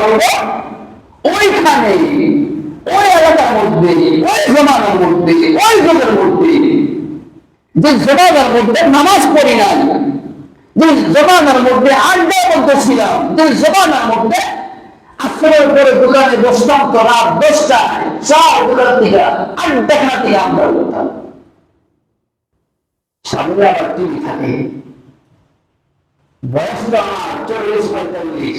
করব ওইখানে, ওই এলাকার মধ্যে, ওই জমানার মধ্যে, ওই যুগের মধ্যে যে জমানার মধ্যে নামাজ পড়ি নাই, যে জমানার মধ্যে আড্ডার মধ্যে ছিলাম যে জমানার মধ্যে আসরের পরে দোকানে বসতাম তো রাত দশটা চার দোকান থেকে আড্ডা খাতে আমরা বলতাম সামনে আবার টিভি থাকে। বয়সটা চল্লিশ পঁয়তাল্লিশ।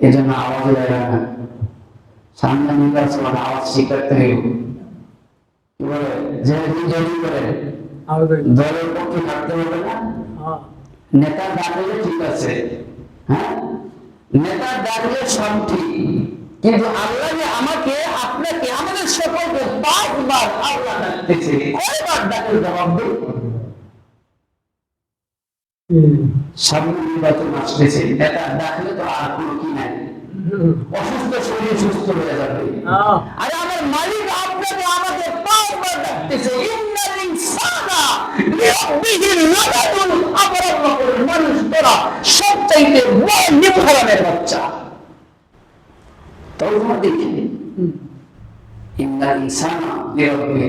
এই জন্য আওয়াজ না সামনে আওয়াজ শিখাতে হইব কি বলে? যে করে দলের পক্ষে থাকতে হবে না? নেতা দাঁড়িয়ে ঠিক আছে। হ্যাঁ? নেতা দাঁড়িয়ে সব ঠিক। কিন্তু আল্লাহ যে আমাকে আপনাকে আমাদের সকলকে পাঁচবার আল্লাহ ডাকতেছে কয়বার ডাকের জবাব সামনে নির্বাচন আসতেছে। নেতা ডাকলে তো আর কোনো কি অসুস্থ শরীর সুস্থ হয়ে যাবে। আরে আমার মালিক আপনাকে আমাকে পাঁচবার ডাকতেছে ইন্নাল ইনসানা লিরাব্বিহি মানুষ তোরা সবচাইতে বড় নিমহারামের বাচ্চা ইন্নাল ইনসানা লিরাব্বিহি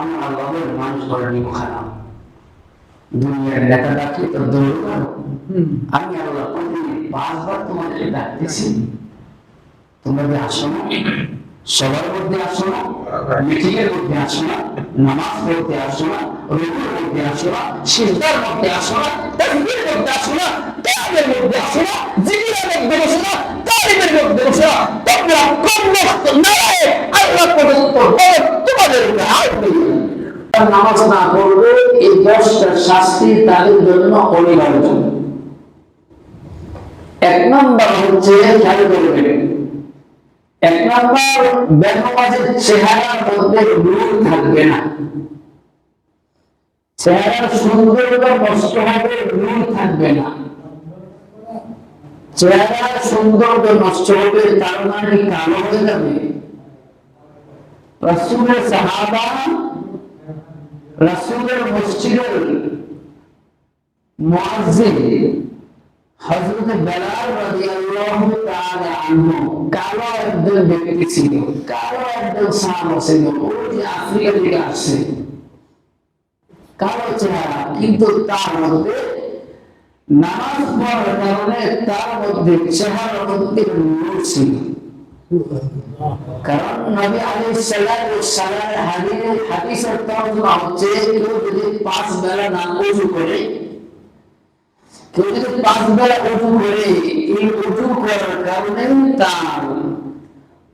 আমরা আল্লাহর মানুষ বড় দুনিয়ার নেতা ডাকলে তো আমি আল্লাহ প্রতিদিন পাঁচবার তোমাদের ডাকতেছি। তোমরা যে আসো না? সবার মধ্যে আসো না? মিটিংয়ের মধ্যে আসো না? নামাজ পড়তে আসো না? রুকুর মধ্যে আসো না? মধ্যে আসো না? মধ্যে আসো না? মধ্যে আসো না? মধ্যে বসো না? মধ্যে বসো না? তোমরা নারায় আল্লাহ পর্যন্ত তোমাদের নামাজ না করবে এই দশটা শাস্তি তাদের জন্য অনিবার্য। এক নম্বর হচ্ছে খেয়াল করবেন এক নম্বর, বেনমাজের চেহারার মধ্যে নূর থাকবে না। চেহারার সৌন্দর্য নষ্ট হবে নূর থাকবে না। চেহারার সৌন্দর্য নষ্ট হবে, তার মানে কালো হয়ে যাবে? রসুলের সাহাবা রাসূলের মসজিদের মুয়াজ্জিন হযরত বেলাল রাদিয়াল্লাহু তাআলা আনহু। কালো একজন ব্যক্তি ছিল। কালো একজন সাহাবা ছিল। ওই আফ্রিকা থেকে আসছে। কালো চেহারা, কিন্তু তার মধ্যে নামাজ পড়ার কারণে তার মধ্যে চেহারার মধ্যে নূর ছিল। কারণ নবী আলাইহিস সালাম হাদিসের হাদিসের তর্জমা হচ্ছে কেউ যদি পাঁচ বেলা না ওযু করে কেউ যদি পাঁচ বেলা ওযু করে, এই ওযু করার কারণে তার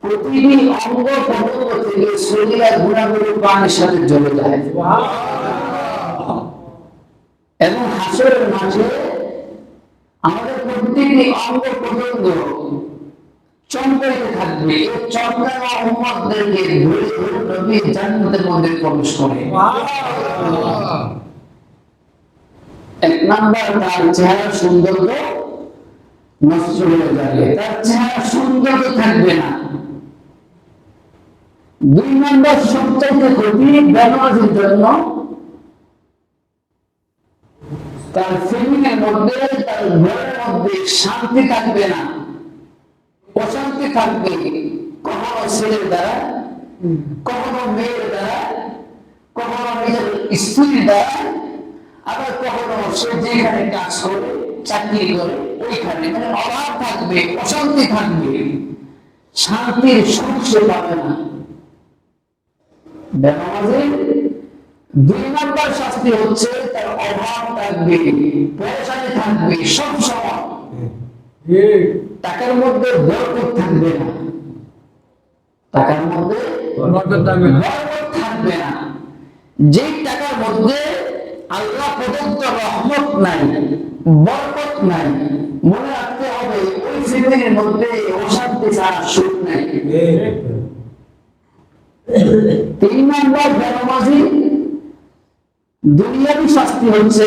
প্রতিটি অঙ্গ প্রত্যঙ্গ থেকে শরীরে গুণাগুলো পানির সাথে জমে যায় এবং হাসরের মাঝে আমাদের প্রতিটি অঙ্গ প্রত্যঙ্গ চমকাইতে থাকবে এই চমকানো উম্মতদেরকে ধরে ধরে নবী জান্নাতের মধ্যে প্রবেশ করে। এক নাম্বার তার চেহারা সৌন্দর্য নষ্ট হয়ে যাবে। তার চেহারা সৌন্দর্য থাকবে না। দুই নম্বর সবচাইতে বেনামাজের জন্য তার মধ্যে তার ঘরের মধ্যে শান্তি থাকবে না। অশান্তি থাকবে। কখনো ছেলের দ্বারা, কখনো মেয়ের দ্বারা, কখনো নিজের স্ত্রীর দ্বারা, আবার কখনো সে যেখানে কাজ করে, চাকরি করে, ওইখানে। মানে অভাব থাকবে, অশান্তি থাকবে। শান্তির সুখ পাবে না। বেনামাজে দুই নম্বর শাস্তি হচ্ছে তার অভাব থাকবে পয়সানি থাকবে, সব সময়। টাকার মধ্যে বরকত থাকবে না। টাকার মধ্যে বরকত থাকবে না। থাকবে না। যেই টাকার মধ্যে আল্লাহ প্রদত্ত রহমত নাই বরকত নাই মনে রাখতে হবে ওই পৃথিবীর মধ্যে অশান্তি ছাড়া সুখ নেই। তিন নম্বর বেনামাজি দুনিয়াবি শাস্তি হচ্ছে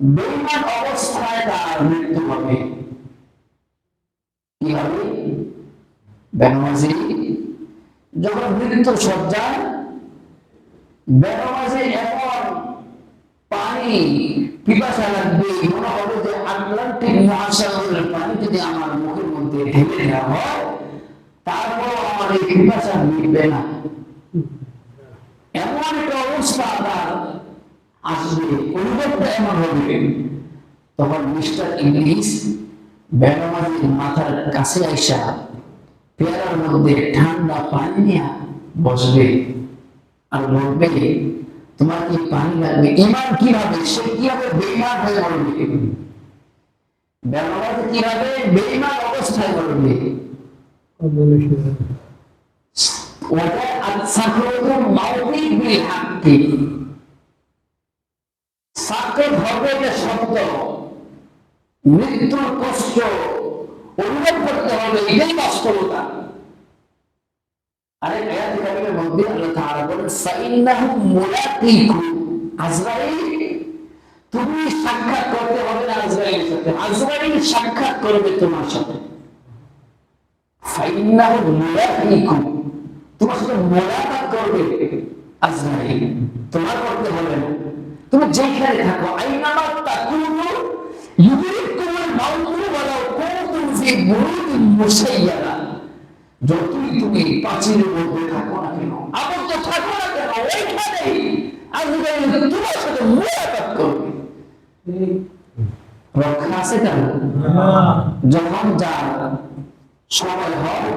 বেইমান অবস্থায় তার মৃত্যু হবে কি হবে? যখন মৃত্যু এমন পানি, পিপাসা লাগবে। মনে হবে যে আটলান্টিক মহাসাগরের পানি যদি আমার মুখের মধ্যে ঢেলে দেওয়া হয় তারপর আমার এই পিপাসা মিটবে না। এমন একটা অবস্থা আসবে অনুভবটা এমন মিস্টার ইংলিশ বেনামাজির মাথার কাছে আইসা পেয়ারার মধ্যে ঠান্ডা পানি নিয়ে বসবে আর বলবে, তোমার কি পানি লাগবে? ইমান কীভাবে? সে কীভাবে বেইমান হয়ে বলবে? কীভাবে বেইমান অবস্থায় বলবে? ওটা হাক্কি। যে সত্য মৃত্যুর কষ্ট অনুভব করতে হবে, এটাই বাস্তবতা। সাইন্নাহু তুমি সাক্ষাৎ করতে হবে না আজরাইলের সাথে সাক্ষাৎ করবে তোমার সাথে। ফাইন্নাহু মুলাকিকু তোমার সাথে মোলাকাত করবে আজরাইল। তোমার করতে হবে না। তুমি যেখানে থাকো, আইনামা তাকুনু ইউদরিকুমুল মাউতু ওয়ালাউ কুনতুম ফি যতই তুমি প্রাচীরের মধ্যে থাকো না কেন, আবদ্ধ থাকো না কেন ওইখানেই তোমার সাথে মোলাকাত করবে। রক্ষা আছে কেন? যখন যার সময় হয়,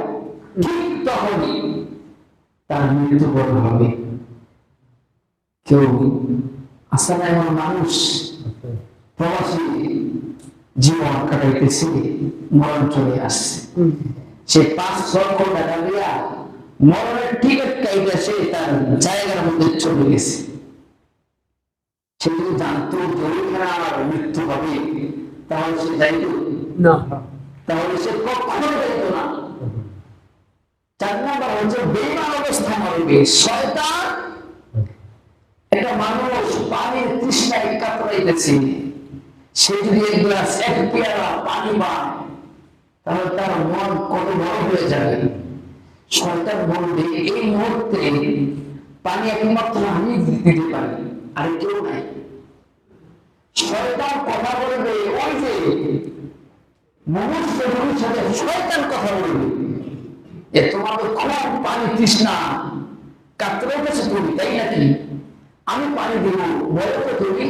ঠিক তখনই তার মৃত্যুবরণ হবে। কেউ আসে না এমন মানুষ। প্রবাসী জীবন কাটাইতেছে মরণ চলে আসছে। সে পাঁচ লক্ষ টাকা দিয়া মরণের টিকিট কাইটা সে তার জায়গার মধ্যে চলে গেছে। সে যদি জানতো জরুরি আমার মৃত্যু হবে তাহলে সে যাইত? তাহলে সে কখনো যাইত না। চার নম্বর হচ্ছে বেমান অবস্থা মরবে। শয়তান একটা মানুষ পানির তৃষ্ণায় কাতরাইতেছে সে যদি এক গ্লাস, এক পেয়ারা পানি পায়, তাহলে তার মন কত বড় হয়ে যাবে? শয়তান বলবে, এই মুহূর্তে পানি একমাত্র আমি দিতে পারি, আর কেউ নাই। শয়তান কথা বলবে, ওই যে মনুষ্য সাথে শয়তান কথা বলবে এ তোমার তো খুব পানি তৃষ্ণা, কাতরে গেছে তুমি, তাই নাকি? আমি পানি দেবো বলো তো তুমি?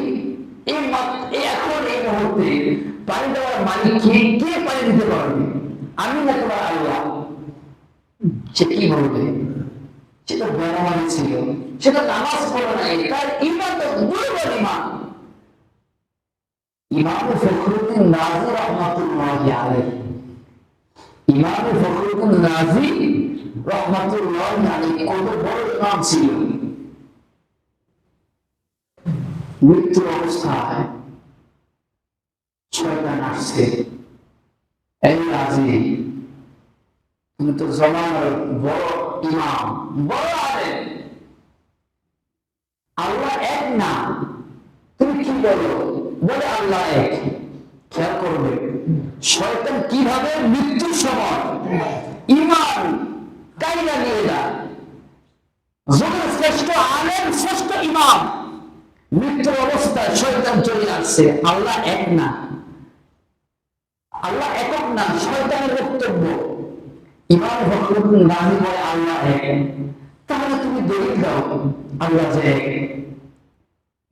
এই এখন এই মুহূর্তে পানি দেওয়ার মালিক কে? কে পানি দিতে পারবে? আমি না তোমার আল্লাহ। সে কি বলবে? সে তো বেনামানি ছিল। সে তো নামাজ পড়ে নাই। তার ইমান তো দুর্বল ইমান ইমাম ফখরুদ্দিন নাজি রহমাতুল্লাহ আলাইহি। ইমাম ফখরুদ্দিন নাজি কত বড় ইমাম ছিল। মৃত্যুর অবস্থায় শয়তান আসছে এই রাজি তুমি তো বড় ইমাম, বড় আল্লাহ এক না, তুমি কি বলো? বলে আল্লাহ এক। খেয়াল করবে, শয়তান কীভাবে মৃত্যুর সময় ইমান কাইলা নিয়ে যায় শ্রেষ্ঠ আলেম, শ্রেষ্ঠ ইমাম মৃত্যুর অবস্থায় শয়তান চলে আসছে। আল্লাহ এক না। আল্লাহ একক না, শয়তানের বক্তব্য। ইমাম ফখরুদ্দিন রাজি বলে আল্লাহ এক। তাহলে তুমি দলিল দাও, আল্লাহ যে এক।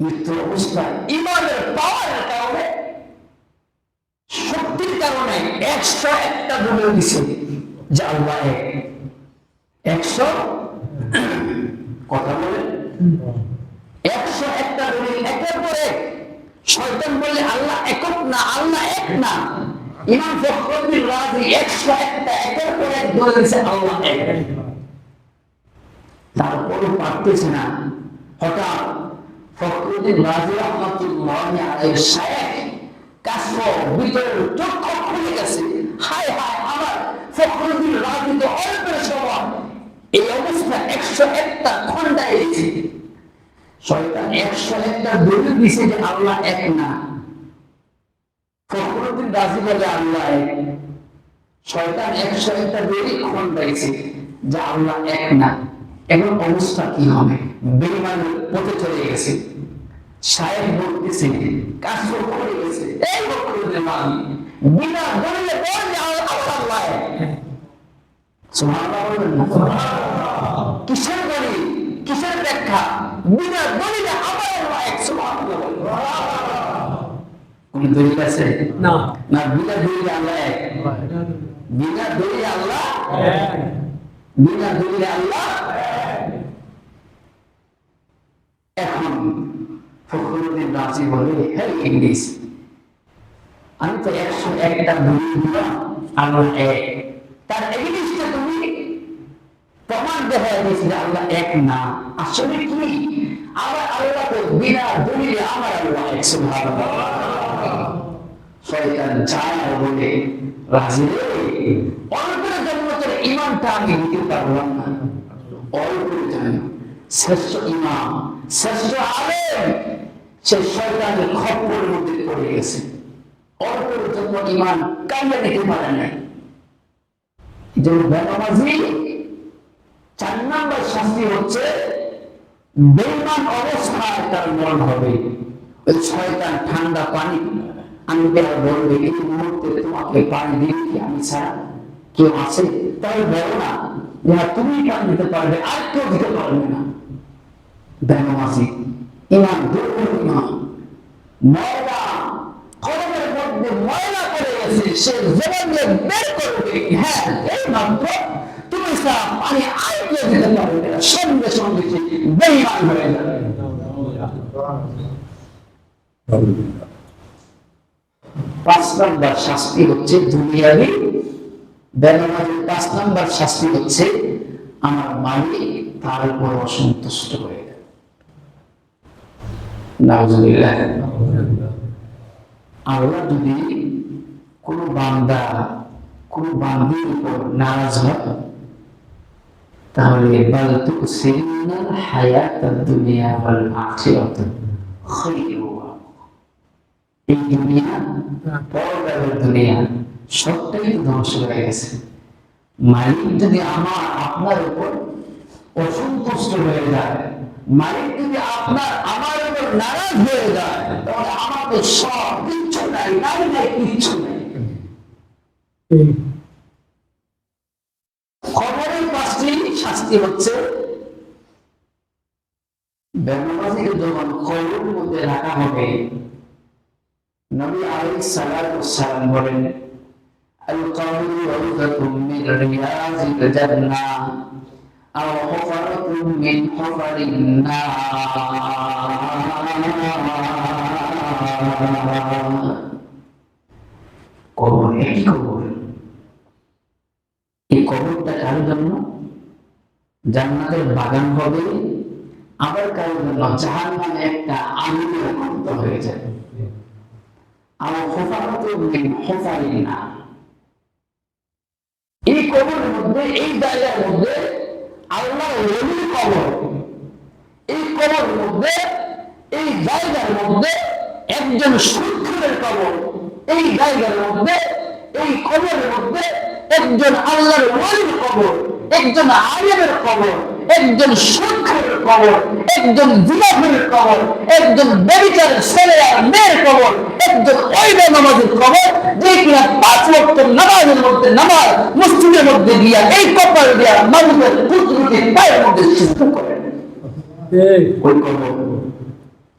মৃত্যুর অবস্থায় ইমানের পাওয়ারের কারণে, শক্তির কারণে একশো একটা দলিল দিছে যে আল্লাহ এক। একশো? কথা বলে একশো একটা দলিল একের পর শয়তান বলে, আল্লাহ একক না, আল্লাহ এক না। ইমাম ফখরুদ্দিন রাজি, একশো একটা, একের পর এক দিছে আল্লাহ এক। তারপরও পারতেছে না। হঠাৎ ফখরুদ্দিন রাজি রহমতুল্লাহ আলাইহির শায়েখ কাশ্ম ভিতরের চক্ষু খুলে গেছে। হায় হায়, আমার ফখরুদ্দিন রাজি তো অল্পের সময় এই অবস্থা একশো একটা গেছে শয়তান একশো একটা দলিল দিছে যে আল্লাহ এক না। ফখরুদ্দিন রাজি বলে আল্লাহ এক। শয়তান একশো একটা দলিল খন্ডাইছে যে আল্লাহ এক না। এখন অবস্থা কি হবে? বেইমান পথে চলে গেছে। সাহেব বলতেছে, কাজ করে গেছে। এই ফখরুদ্দিন রাজি বিনা দলিলে বল যে আল্লাহ আল্লাহ সুবহানাল্লাহ কিসের বিনা দলিলে আমার এক কোন দলিল আছে? না। না বিনা দলিলে আল্লাহ এক। বিনা দলিলে আল্লাহ বিনা দলিলে আল্লাহ এখন ফখরুদ্দিন রাজি বলে হ্যাঁ ইংলিশ আমি তো একশো একটা দলিল দিলাম আল্লাহ এক। তার তুমি প্রমাণ দেখা যে আল্লাহ এক না। আসলে কি? আবার আল্লাহ তো বিনা দলিলে আমার আল্লাহ এক, সুবহানাল্লাহ। শয়তান চায় বলে, রাজি অল্পের জন্য তোর ইমানটা আমি নিতে পারলাম না। অল্পের জন্য। শ্রেষ্ঠ ইমাম শ্রেষ্ঠ আলেম, সে শয়তানের খপ্পরের মধ্যে পড়ে গেছে। অল্পের জন্য ইমান কাইয়া নিতে পারে না যে বেনামাজি চার নম্বর শাস্তি হচ্ছে বেইমান অবস্থায় তার মন হবে। ওই শয়তান ঠান্ডা পানি আর বলবে এই মুহূর্তে তোমাকে পানি দিই আমি ছাড়া কেউ আছে? তাই বলো না যে হ্যাঁ, তুমি পানি দিতে পারবে? আর কেউ দিতে পারবে না। বেনামাজি ইমান দুর্বল ইমান ময়লা কলমের মধ্যে ময়লা পড়ে গেছে সে জবান দিয়ে বের করবে হ্যাঁ এই মাত্র তুমি স্যার পানি দিতে পারবে সঙ্গে সঙ্গে বেইমান হয়ে যাবে আমার মালিক, তার অসন্তুষ্ট হয়ে নাউজুবিল্লাহ। আল্লাহ যদি কোনো বান্দা, কোনো বান্দির উপর নারাজ হয় তাহলে বাল তুসিরুনাল হায়াতাদ দুনিয়া ওয়াল আখিরাত। খায়রু ওয়া এই দুনিয়া পরকালের দুনিয়া সবটাই ধ্বংস হয়ে গেছে। মালিক যদি আমার আপনার উপর অসন্তুষ্ট হয়ে যায় মালিক যদি আপনার আমার উপর নারাজ হয়ে যায় তাহলে আমার তো সব কিচ্ছু নাই নাই নাই কিচ্ছু নাই খবরের পাঁচটি শাস্তি হচ্ছে বেনামাজিকে যখন কবরের মধ্যে রাখা হবে। নবী আলাইহিস সালাতু সালাম বলেন, আল কবর রাউদাতুম মিন রিয়াজিল জান্নাহ আও হুফরাতুম মিন হুফারিন নার। কবর একই কবর। এই কবরটা কারোর জন্য? জান্নাতের বাগান হবে। আবার কারোর জন্য জাহান নামে একটা আগুনের গন্ধ হয়ে যাবে। এই মধ্যে, এই জায়গার মধ্যে আল্লাহ কবর। এই মধ্যে, এই জায়গার মধ্যে একজন সুক্ষের কবর। এই জায়গার মধ্যে, এই কবরের মধ্যে একজন আল্লাহর ওলির কবর। একজন আলিমের কবর একজন সুক্ষের কবর একজন জিলাফের কবর একজন বেবিচার ছেলে আর মেয়ের কবর একজন ওইবে নামাজের কবর যে কিনা পাঁচ লক্ষ নামাজের মধ্যে নামাজ মসজিদের মধ্যে দিয়া এই কপাল দিয়া মানুষের পুত্রকে পায়ের মধ্যে সিদ্ধ করে। ওই কবর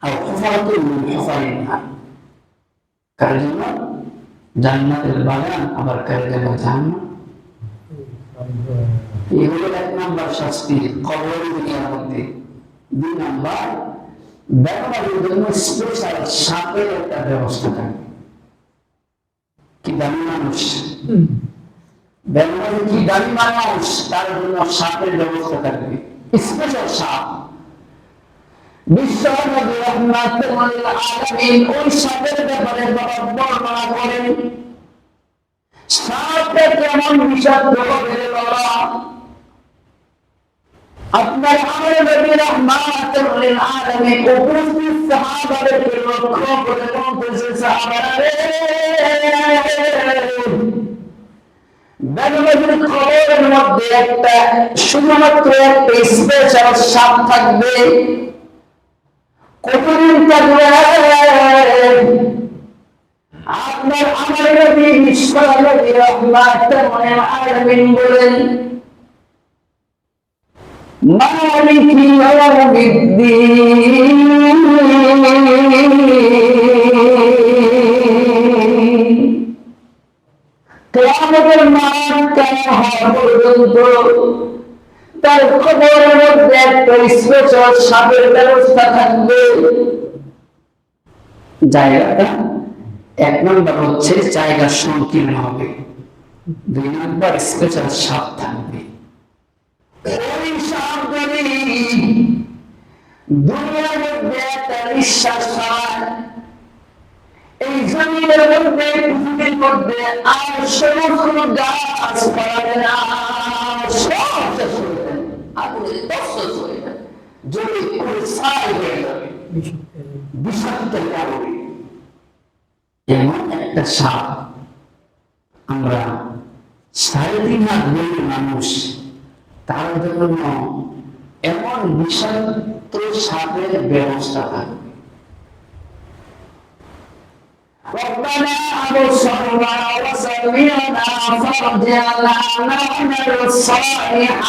আর হফারাতুল মুহফারিন কার জন্য? জান্নাতের বাগান আবার কার জাহান্নাম? এগুলো এক নাম্বার শাস্তি কবর দুনিয়ার মধ্যে দুই নাম্বার ব্যবহারের জন্য স্পেশাল সাপের একটা ব্যবস্থা থাকে। কি দামি মানুষ? ব্যবহারে কি দামি মানুষ? তার জন্য সাপের ব্যবস্থা থাকবে। স্পেশাল সাপ। বিশ্বনবী রহমাতুল আলামিন ওই সাপের ব্যাপারে বর্ণনা করেন। সাপে কেমন বিষাক্ত হবে বাবা? আপনার আমার নবী রহমাতুল লিল আলামিন উপস্থিত সাহাবাদেরকে লক্ষ্য করে বলতেছে সাহাবারা রে? বেনবাজির খবরের মধ্যে একটা, শুধুমাত্র একটা স্পেশাল সাপ থাকবে। কতদিন থাকবে? আপনার আমার নবী বিশ্ব নবী রহমাতুল আলামিন বলেন তার খবরের মধ্যে একটা স্পেশাল সাপের ব্যবস্থা থাকবে। জায়গাটা এক নম্বর হচ্ছে জায়গা সংকীর্ণ হবে। দুই নম্বর স্পেশাল সাপ থাকবে। দুনিয়ার মধ্যে একটা নিঃশ্বাস এই জমিনের মধ্যে, পৃথিবীর মধ্যে আর সমস্ত গাছ পাবে না। আমরা সাড়ে তিন মানুষ, তার জন্য এমন বিষাক্ত সাপের ব্যবস্থা থাকবে ربنا أبصرنا وسمعنا فارجعنا نعمل الصالحات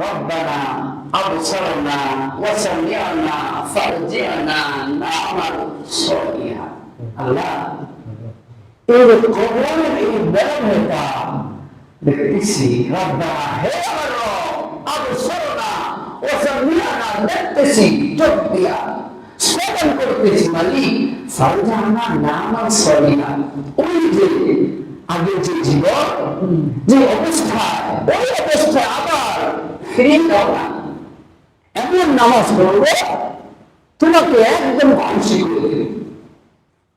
ربنا أبصرنا وسمعنا فارجعنا نعمل صالحا الله এই কবরের এই ব্যবহারটা দেখতেছি রব্বা হে আমার রব আবসরনা ও সামিয়ানা দেখতেছি, চোখ দিয়া। শ্রবণ করতেছি মালিক ফারজানা নামা সলিহা ওই যে আগে যে জীবন, যে অবস্থা, ওই অবস্থা আবার এমন নামাজ তোমাকে একদম খুশি করে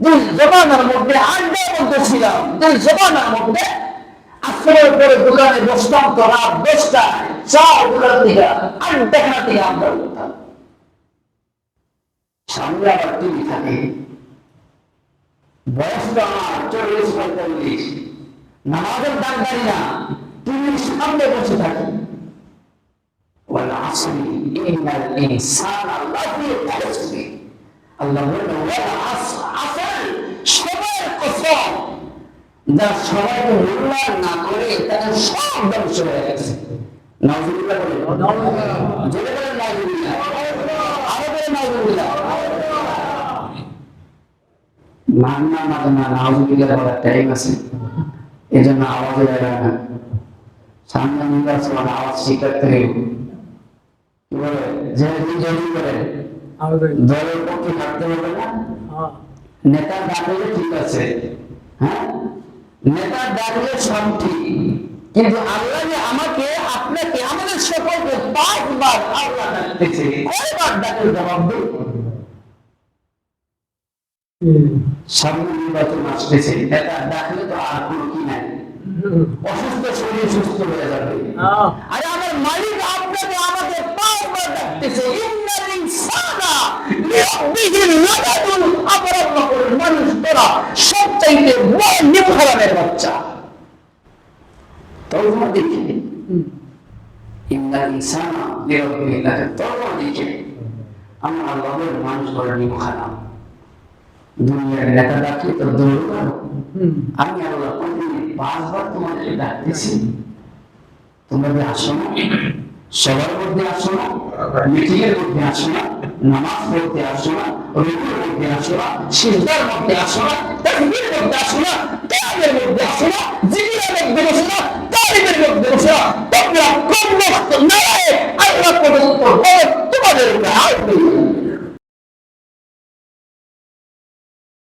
যে জমানার মধ্যে আড্ডার মধ্যে ছিলাম যে জমানার মধ্যে আসরের পরে দোকানে বসতাম তো রাত দশটা চার দোকান থেকে আড্ডা খানা থেকে আমরা উঠতাম সামনে আবার টিভি থাকে বয়সটা আমার চল্লিশ পঁয়তাল্লিশ নামাজের দান জানি না টিভির সামনে বসে থাকি والعصر إن الإنسان لفي خسر আল্লাহ বললেন ওয়াল আসর আসর সময়ের যা সবাইকে মূল্যায়ন না করে তারা সব ধ্বংস হয়ে গেছে। নাউজুবিল্লাহ বলে জোরে বলেন নাউজুবিল্লাহ। আরও বলে নাউজুবিল্লাহ। মান্না মাদনা নাউজুবিল্লাহ বলার টাইম আছে। এই জন্য আওয়াজে লাগে না সামনে নির্বাচন আওয়াজ স্বীকার থেকে কি বলে? যে জমি করে? দলের পক্ষে থাকতে হবে না? নেতা ডাকলে ঠিক আছে। হ্যাঁ? নেতা ডাকলে সব ঠিক। কিন্তু আল্লাহ যে আমাকে আপনাকে আমাদের সকলকে পাঁচবার আল্লাহ ডাকতেছে কয়বার ডাকের জবাব দিই সামনে নির্বাচন আসতেছে। নেতা ডাকলে তো আর কোনো কি নাই। অসুস্থ শরীর সুস্থ হয়ে যাবে। আরে আমার মালিক আপনাকে আমাকে পাঁচবার ডাকতেছে ইন্নাল মানুষ তোরা সবচাইতে বড় নিমহারামের বাচ্চা। তর্জমা দেখি ইন্নাল ইনসানা লিরাব্বিহি লাকাদ তর্জমা দেখি আমরা আল্লাহ মানুষ বড় নিম দুনিয়ার নেতা ডাকলে তো দৌড় আমি আল্লাহ পাঁচবার তোমাদেরকে ডাকতেছি। তোমরা আসো সবার মধ্যে আসো মিটিং এর মধ্যে আসো না নামাজ পড়তে আসো না রোগের মধ্যে আসো না সিজদার মধ্যে আসো না তাকবীর মধ্যে আসো না তাদের মধ্যে আসো না জিকিরের মধ্যে বসো না তালিমের মধ্যে বসো না তোমরা কোন বস্তু নাই আল্লাহ পর্যন্ত তোমাদের গায়ে